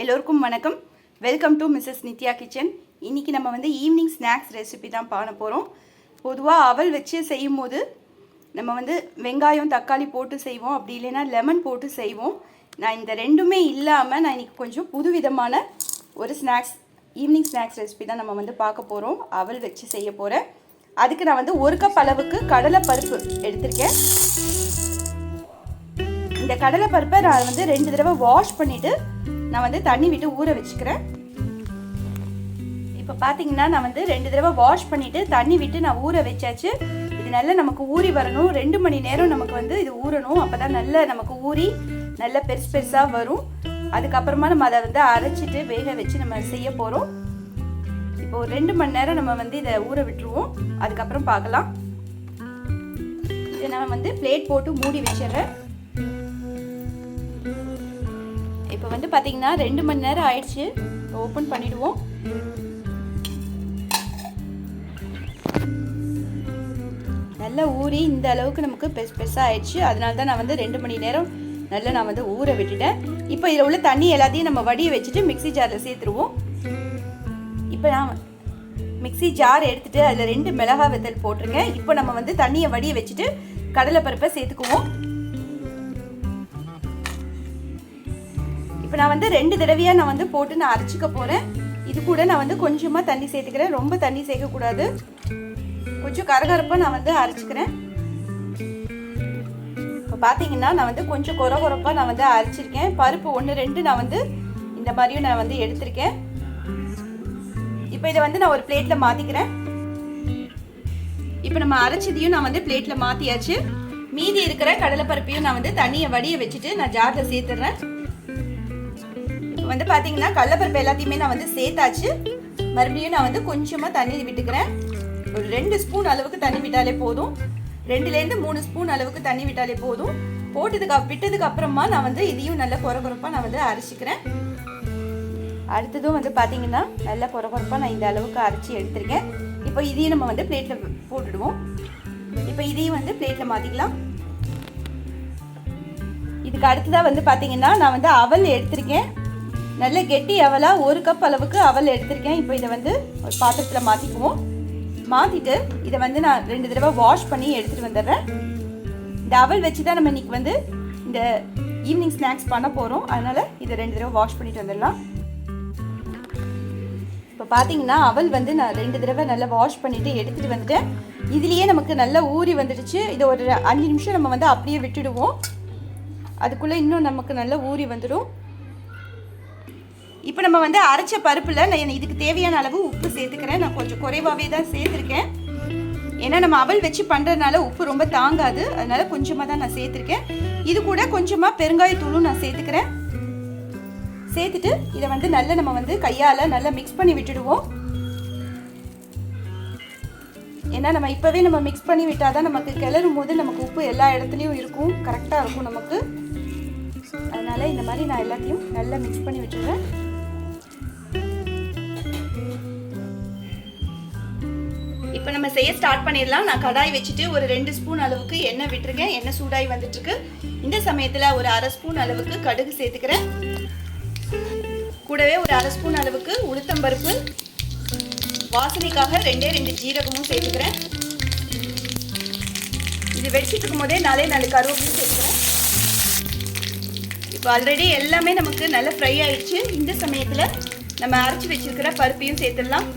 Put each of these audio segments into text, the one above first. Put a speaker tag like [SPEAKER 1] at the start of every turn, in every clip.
[SPEAKER 1] எல்லோருக்கும் வணக்கம். Welcome to Mrs Nithya kitchen இன்றைக்கி நம்ம வந்து ஈவினிங் ஸ்நாக்ஸ் ரெசிபி தான் பண்ண போகிறோம் பொதுவாக அவல் வச்சு செய்யும் போது நம்ம வந்து வெங்காயம் தக்காளி போட்டு செய்வோம். அப்படி இல்லைன்னா லெமன் போட்டு செய்வோம். நான் இந்த ரெண்டுமே இல்லாமல் நான் இன்றைக்கி கொஞ்சம் புதுவிதமான ஒரு ஸ்நாக்ஸ் ஈவினிங் ஸ்நாக்ஸ் ரெசிபி தான் நம்ம வந்து பார்க்க போகிறோம் அவல் வச்சு செய்ய போகிறேன் அதுக்கு நான் வந்து ஒரு கப் அளவுக்கு கடலை பருப்பு எடுத்திருக்கேன். இந்த கடலை பருப்பை நான் வந்து ரெண்டு தடவை வாஷ் பண்ணிவிட்டு நான் வந்து தண்ணி விட்டு ஊற வச்சுக்கிறேன். இப்போ பார்த்தீங்கன்னா நான் வந்து ரெண்டு தடவை வாஷ் பண்ணிவிட்டு தண்ணி விட்டு நான் ஊற வச்சாச்சு. இது நல்லா நமக்கு ஊறி வரணும். ரெண்டு மணி நேரம் நமக்கு வந்து இது ஊறணும். அப்போ தான் நல்லா நமக்கு ஊறி நல்ல பெருசு பெருசாக வரும். அதுக்கப்புறமா நம்ம அதை வந்து அரைச்சிட்டு வேக வச்சு நம்ம செய்ய போகிறோம் இப்போ ஒரு ரெண்டு மணி நேரம் நம்ம வந்து இதை ஊற விட்டுருவோம். அதுக்கப்புறம் பார்க்கலாம். இதை நான் வந்து பிளேட் போட்டு மூடி வச்சிடுறேன். வந்து பார்த்தீங்கன்னா ரெண்டு மணி நேரம் ஆயிடுச்சு. ஓப்பன் பண்ணிடுவோம். நல்லா ஊறி இந்த அளவுக்கு நமக்கு பெஸ் பெருசாக ஆயிடுச்சு. அதனால தான் நான் வந்து ரெண்டு மணி நேரம் நல்லா நான் வந்து ஊற விட்டுட்டேன். இப்போ இதில் உள்ள தண்ணி எல்லாத்தையும் நம்ம வடிய வச்சுட்டு மிக்ஸி ஜாரில் சேர்த்துருவோம். இப்போ நான் மிக்ஸி ஜார் எடுத்துட்டு அதில் ரெண்டு மிளகா வெத்தல் போட்டிருக்கேன். இப்போ நம்ம வந்து தண்ணியை வடிய வச்சுட்டு கடலை பருப்பை சேர்த்துக்குவோம். இப்போ நான் வந்து ரெண்டு தடவையாக நான் வந்து போட்டு நான் அரைச்சிக்க போகிறேன் இது கூட நான் வந்து கொஞ்சமாக தண்ணி சேர்த்துக்கிறேன் ரொம்ப தண்ணி சேர்க்கக்கூடாது கொஞ்சம் கரகரப்பாக நான் வந்து அரைச்சிக்கிறேன் இப்போ பார்த்தீங்கன்னா நான் வந்து கொஞ்சம் குற குறப்பாக நான் வந்து அரைச்சிருக்கேன் பருப்பு ஒன்று ரெண்டு நான் வந்து இந்த மாதிரியும் நான் வந்து எடுத்திருக்கேன் இப்போ இதை வந்து நான் ஒரு பிளேட்டில் மாற்றிக்கிறேன் இப்போ நம்ம அரைச்சதையும் நான் வந்து பிளேட்டில் மாற்றியாச்சு மீதி இருக்கிற கடலைப்பருப்பையும் நான் வந்து தண்ணியை வடிய வச்சுட்டு நான் ஜாரில் சேர்த்துடுறேன் வந்து பார்த்தீங்கன்னா கடலப்பருப்பு எல்லாத்தையுமே நான் வந்து சேர்த்தாச்சு. மறுபடியும் நான் வந்து கொஞ்சமாக தண்ணி விட்டுக்கிறேன். ஒரு ரெண்டு ஸ்பூன் அளவுக்கு தண்ணி விட்டாலே போதும். ரெண்டுலேருந்து மூணு ஸ்பூன் அளவுக்கு தண்ணி விட்டாலே போதும். போட்டதுக்கு விட்டதுக்கு அப்புறமா நான் வந்து இதையும் நல்ல குறை குறைப்பாக நான் வந்து அரைச்சிக்கிறேன். அடுத்ததும் வந்து பார்த்தீங்கன்னா நல்லா குறை குறைப்பாக நான் இந்த அளவுக்கு அரைச்சி எடுத்திருக்கேன். இப்போ இதையும் நம்ம வந்து பிளேட்டில் போட்டுடுவோம். இப்போ இதையும் வந்து பிளேட்டில் மாற்றிக்கலாம் இதுக்கு அடுத்ததாக வந்து பார்த்தீங்கன்னா நான் வந்து அவல் எடுத்திருக்கேன். நல்ல கெட்டி அவலாக ஒரு கப் அளவுக்கு அவல் எடுத்திருக்கேன். இப்போ இதை வந்து ஒரு பாத்திரத்தில் மாற்றிக்குவோம் மாற்றிட்டு இதை வந்து நான் ரெண்டு தடவை வாஷ் பண்ணி எடுத்துகிட்டு வந்துடுறேன். இந்த அவல் வச்சு தான் நம்ம இன்னைக்கு வந்து இந்த ஈவினிங் ஸ்நாக்ஸ் பண்ண போகிறோம் அதனால் இதை ரெண்டு தடவை வாஷ் பண்ணிட்டு வந்துடலாம். இப்போ பார்த்தீங்கன்னா அவல் வந்து நான் ரெண்டு தடவை நல்லா வாஷ் பண்ணிவிட்டு எடுத்துகிட்டு வந்துட்டேன். இதுலேயே நமக்கு நல்லா ஊறி வந்துடுச்சு. இதை ஒரு அஞ்சு நிமிஷம் நம்ம வந்து அப்படியே விட்டுடுவோம். அதுக்குள்ளே இன்னும் நமக்கு நல்லா ஊறி வந்துடும். இப்போ நம்ம வந்து அரைச்ச பருப்பில் நான் இதுக்கு தேவையான அளவு உப்பு சேர்த்துக்கிறேன். நான் கொஞ்சம் குறைவாகவே தான் சேர்த்துருக்கேன். ஏன்னா நம்ம அவல் வச்சு பண்ணுறதுனால உப்பு ரொம்ப தாங்காது. அதனால கொஞ்சமாக தான் நான் சேர்த்துருக்கேன். இது கூட கொஞ்சமாக பெருங்காயத்தூளும் நான் சேர்த்துக்கிறேன். சேர்த்துட்டு இதை வந்து நல்லா நம்ம வந்து கையால் நல்லா மிக்ஸ் பண்ணி விட்டுடுவோம். ஏன்னா நம்ம இப்போவே நம்ம மிக்ஸ் பண்ணி விட்டால் தான் நமக்கு கிளறும் போது நமக்கு உப்பு எல்லா இடத்துலையும் இருக்கும். கரெக்டாக இருக்கும் நமக்கு. அதனால் இந்த மாதிரி நான் எல்லாத்தையும் நல்லா மிக்ஸ் பண்ணி விட்டுடுறேன். இப்போ நம்ம செய்ய ஸ்டார்ட் பண்ணிடலாம். நான் கடாய் வச்சுட்டு ஒரு ரெண்டு ஸ்பூன் அளவுக்கு எண்ணெய் விட்டுருக்கேன் எண்ணெய் சூடாகி வந்துட்டுருக்கு. இந்த சமயத்தில் ஒரு அரை ஸ்பூன் அளவுக்கு கடுகு சேர்த்துக்கிறேன். கூடவே ஒரு அரை ஸ்பூன் அளவுக்கு உளுத்தம்பருப்பு வாசனைக்காக ரெண்டே ரெண்டு ஜீரகமும் சேர்த்துக்கிறேன். இது வெடிச்சிட்டு இருக்கும் போதே நாலே நாலு கருவேப்பிலும் சேர்த்துக்கிறேன். இப்போ ஆல்ரெடி எல்லாமே நமக்கு நல்லா ஃப்ரை ஆயிடுச்சு. இந்த சமயத்தில் நம்ம அரைச்சி வச்சிருக்கிற பருப்பையும் சேர்த்துடலாம்.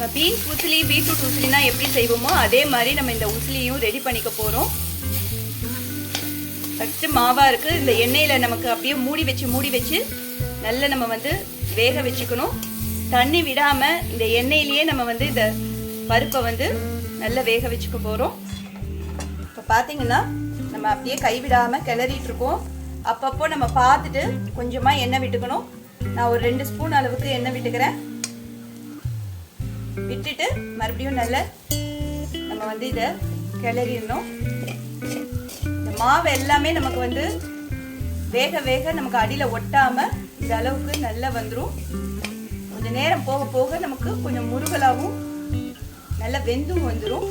[SPEAKER 1] நம்ம பீன்ஸ் உசிலி பீட்ரூட் உசிலினா எப்படி செய்வோமோ அதே மாதிரி நம்ம இந்த உசிலியும் ரெடி பண்ணிக்க போகிறோம் ஃபஸ்ட்டு மாவாக இருக்குது இந்த எண்ணெயில் நமக்கு அப்படியே மூடி வச்சு மூடி வச்சு நல்லா நம்ம வந்து வேக வச்சுக்கணும். தண்ணி விடாமல் இந்த எண்ணெயிலேயே நம்ம வந்து இந்த பருப்பை வந்து நல்லா வேக வச்சுக்க போகிறோம் இப்போ பார்த்தீங்கன்னா நம்ம அப்படியே கைவிடாமல் கிளறிட்டு இருக்கோம். அப்பப்போ நம்ம பார்த்துட்டு கொஞ்சமாக எண்ணெய் விட்டுக்கணும். நான் ஒரு ரெண்டு ஸ்பூன் அளவுக்கு எண்ணெய் விட்டுக்கிறேன். விட்டுட்டு மறுபடியும் நல்ல நம்ம வந்து இதை கிளறிடணும். இந்த மாவு எல்லாமே நமக்கு வந்து வேக வேக நமக்கு அடியில் ஒட்டாமல் இந்த அளவுக்கு நல்லா வந்துடும் கொஞ்சம் நேரம் போக போக நமக்கு கொஞ்சம் முருகலாகவும் நல்லா வெந்தும் வந்துடும்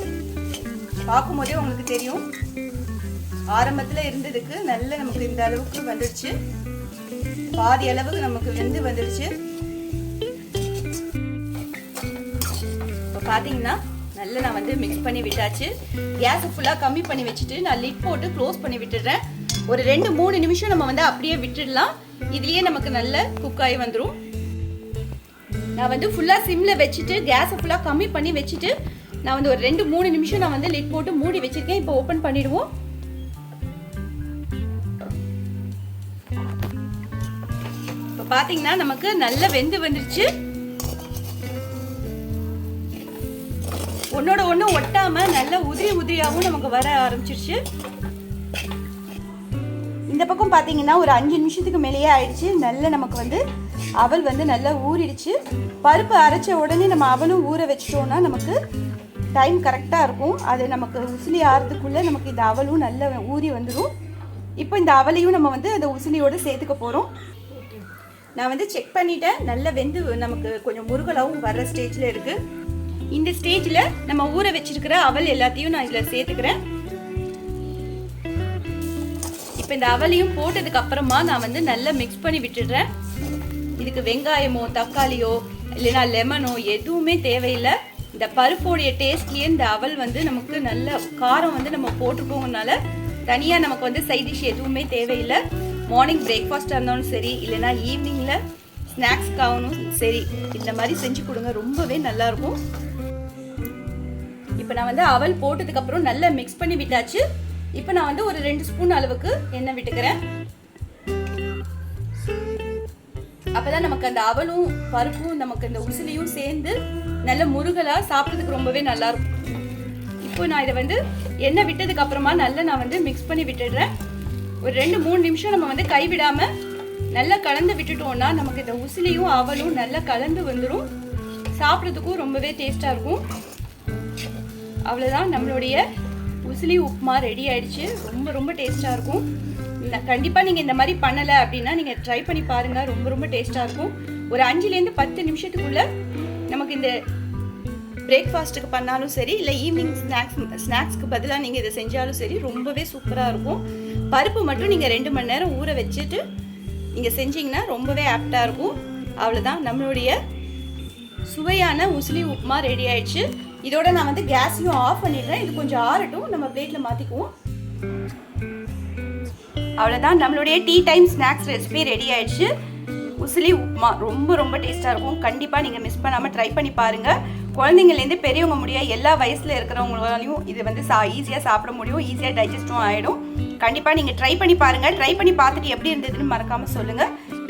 [SPEAKER 1] பார்க்கும்போதே உங்களுக்கு தெரியும். ஆரம்பத்தில் இருந்ததுக்கு நல்ல நமக்கு இந்த அளவுக்கு வந்துடுச்சு பாதி அளவுக்கு நமக்கு வெந்து வந்துடுச்சு இப்போ பார்த்தீங்கன்னா நல்லா நான் வந்து மிக்ஸ் பண்ணி விட்டாச்சு. கேஸை ஃபுல்லாக கம்மி பண்ணி வச்சுட்டு நான் லிட் போட்டு க்ளோஸ் பண்ணி விட்டுடுறேன். ஒரு ரெண்டு மூணு நிமிஷம் நம்ம வந்து அப்படியே விட்டுடலாம். இதுலேயே நமக்கு நல்ல குக் ஆகி வந்துடும் நான் வந்து ஃபுல்லாக சிம்மில் வச்சுட்டு கேஸை ஃபுல்லாக கம்மி பண்ணி வச்சுட்டு நான் வந்து ஒரு ரெண்டு மூணு நிமிஷம் நான் வந்து லிட் போட்டு மூடி வச்சுருக்கேன். இப்போ ஓப்பன் பண்ணிடுவோம். இப்போ பார்த்தீங்கன்னா நமக்கு நல்ல வெந்து வந்துருச்சு. ஒன்னோட ஒன்று ஒட்டாம நல்ல உதிரி உதிரியாகவும் நமக்கு வர ஆரம்பிச்சிருச்சு. இந்த பக்கம் பார்த்தீங்கன்னா ஒரு அஞ்சு நிமிஷத்துக்கு மேலேயே ஆயிடுச்சு. நல்ல நமக்கு வந்து அவல் வந்து நல்லா ஊறிடுச்சு. பருப்பு அரைச்ச உடனே நம்ம அவலும் ஊற வச்சிட்டோம்னா நமக்கு டைம் கரெக்டாக இருக்கும். அது நமக்கு உசிலி ஆறதுக்குள்ளே நமக்கு இந்த அவலும் நல்லா ஊறி வந்துடும் இப்போ இந்த அவலையும் நம்ம வந்து அந்த உசிலியோடு சேர்த்துக்க போகிறோம் நான் வந்து செக் பண்ணிட்டேன். நல்லா வெந்து நமக்கு கொஞ்சம் முருகலாகவும் வர்ற ஸ்டேஜில் இருக்குது இந்த ஸ்டேஜில் நம்ம ஊற வச்சிருக்கிற அவல் எல்லாத்தையும் நான் இதில் சேர்த்துக்கிறேன். இப்போ இந்த அவலையும் போட்டதுக்கு அப்புறமா நான் வந்து நல்லா மிக்ஸ் பண்ணி விட்டுடுறேன். இதுக்கு வெங்காயமோ தக்காளியோ இல்லைனா லெமனோ எதுவுமே தேவையில்லை. இந்த பருப்போடைய டேஸ்ட்லேயே இந்த அவல் வந்து நமக்கு நல்ல காரம் வந்து நம்ம போட்டுருக்கோங்கனால தனியாக நமக்கு வந்து சைட் டிஷ் எதுவுமே தேவையில்லை. மார்னிங் பிரேக்ஃபாஸ்ட்டாக இருந்தாலும் சரி இல்லைன்னா ஈவினிங்கில் ஸ்நாக்ஸ்க்காகவும் சரி இந்த மாதிரி செஞ்சு கொடுங்க. ரொம்பவே நல்லாயிருக்கும் இப்போ நான் வந்து அவல் போட்டதுக்கப்புறம் நல்லா மிக்ஸ் பண்ணி விட்டாச்சு. இப்போ நான் வந்து ஒரு ரெண்டு ஸ்பூன் அளவுக்கு எண்ணெய் விட்டுக்கிறேன். அப்பதான் நமக்கு அந்த அவலும் பருப்பும் நமக்கு இந்த உசிலியும் சேர்ந்து நல்ல முருகலா சாப்பிட்றதுக்கு ரொம்பவே நல்லா இருக்கும். இப்போ நான் இதை வந்து எண்ணெய் விட்டதுக்கு அப்புறமா நல்லா நான் வந்து மிக்ஸ் பண்ணி விட்டுடுறேன். ஒரு ரெண்டு மூணு நிமிஷம் நம்ம வந்து கைவிடாம நல்லா கலந்து விட்டுட்டோம்னா நமக்கு இந்த உசிலியும் அவலும் நல்லா கலந்து வந்துடும் சாப்பிட்றதுக்கும் ரொம்பவே டேஸ்ட்டாக இருக்கும். அவ்வளோதான் நம்மளுடைய உசிலி உப்புமா ரெடி ஆயிடுச்சு. ரொம்ப ரொம்ப டேஸ்ட்டாக இருக்கும். கண்டிப்பாக நீங்கள் இந்த மாதிரி பண்ணலை அப்படின்னா நீங்கள் ட்ரை பண்ணி பாருங்கள் ரொம்ப ரொம்ப டேஸ்ட்டாக இருக்கும். ஒரு அஞ்சுலேருந்து பத்து நிமிஷத்துக்குள்ள நமக்கு இந்த பிரேக்ஃபாஸ்ட்டுக்கு பண்ணாலும் சரி இல்லை ஈவினிங் ஸ்நாக்ஸ் ஸ்நாக்ஸ்க்கு பதிலாக நீங்கள் இதை செஞ்சாலும் சரி ரொம்பவே சூப்பராக இருக்கும். பருப்பு மட்டும் நீங்கள் ரெண்டு மணி நேரம் ஊற வச்சுட்டு நீங்கள் செஞ்சீங்கன்னா ரொம்பவே ஆப்டாக இருக்கும். அவ்வளோதான் நம்மளுடைய சுவையான உசிலி உப்புமா ரெடி ஆயிடுச்சு. இதோட நான் வந்து கேஸையும் ஆஃப் பண்ணிடுறேன். இது கொஞ்சம் ஆறட்டும். நம்ம பிளேட்டில் மாற்றிக்குவோம் அவ்வளோதான் நம்மளுடைய tea time snacks recipe ready ஆயிடுச்சு. உசிலி உப்புமா ரொம்ப ரொம்ப டேஸ்ட்டாக இருக்கும். கண்டிப்பாக நீங்கள் மிஸ் பண்ணாமல் ட்ரை பண்ணி பாருங்கள் குழந்தைங்கள்லேருந்து பெரியவங்க முடிய எல்லா வயசில் இருக்கிறவங்களாலையும் இது வந்து சா ஈஸியாக சாப்பிட முடியும். ஈஸியாக டைஜஸ்டும் ஆகிடும் கண்டிப்பாக நீங்கள் ட்ரை பண்ணி பாருங்கள் ட்ரை பண்ணி பார்த்துட்டு எப்படி இருந்ததுன்னு மறக்காமல் சொல்லுங்கள்